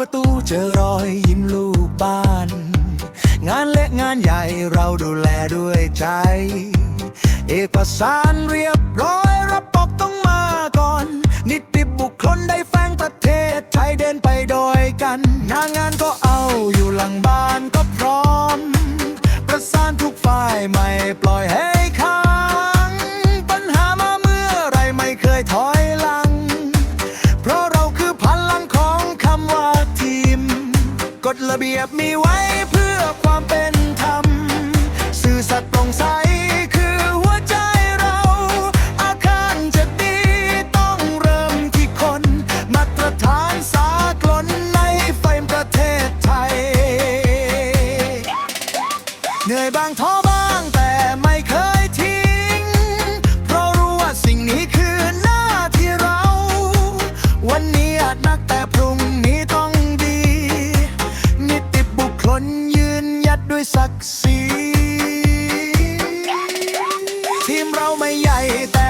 ประตูเจอรอยยิ้มลูกบ้าน งานเล็กงานใหญ่เราดูแลด้วยใจ เอกสารเรียบร้อยระบบต้องมาก่อน นิติบุคคลได้แฝงประเทศไทยเดินไปโดยกันหน้างานก็เอาอยู่หลังบ้านก็พร้อม ประสานทุกฝ่ายไม่ปล่อยให้ กฎระเบียบมีไว้เพื่อความเป็นธรรม สื่อสัตย์โปร่งใสคือหัวใจเรา อาคารจะดีต้องเริ่มที่คน มาตรฐานสากลในเฟรมประเทศไทย เหนื่อยบางท้อ ศักดิ์ศรีทีมเราไม่ใหญ่แต่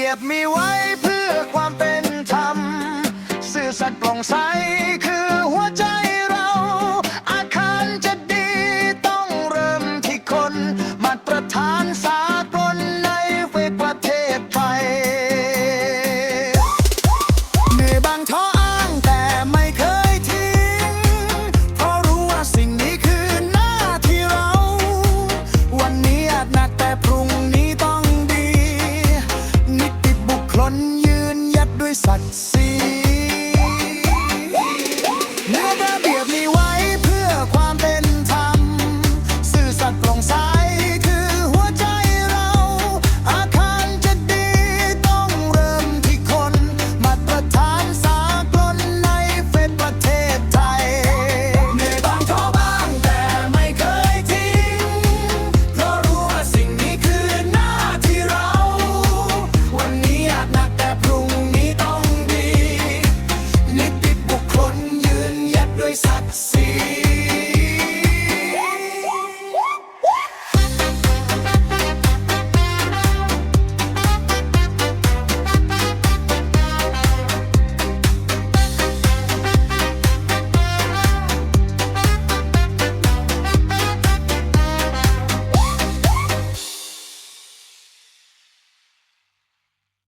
บียบมีไว้เพื่อความเป็นธรรมสื่อสัตย์โปร่งใสคือหัวใจเรา อาคารจะดีต้องเริ่มที่คน มาตรฐานสากลในเวทประเทศไทยเหนื่อยบางท้ออ้างแต่ไม่เคยทิ้ง เพราะรู้ว่าสิ่งนี้คือหน้าที่เรา วันนี้อาจหนักแต่พรุ่ง ห ศักดิ์ศรี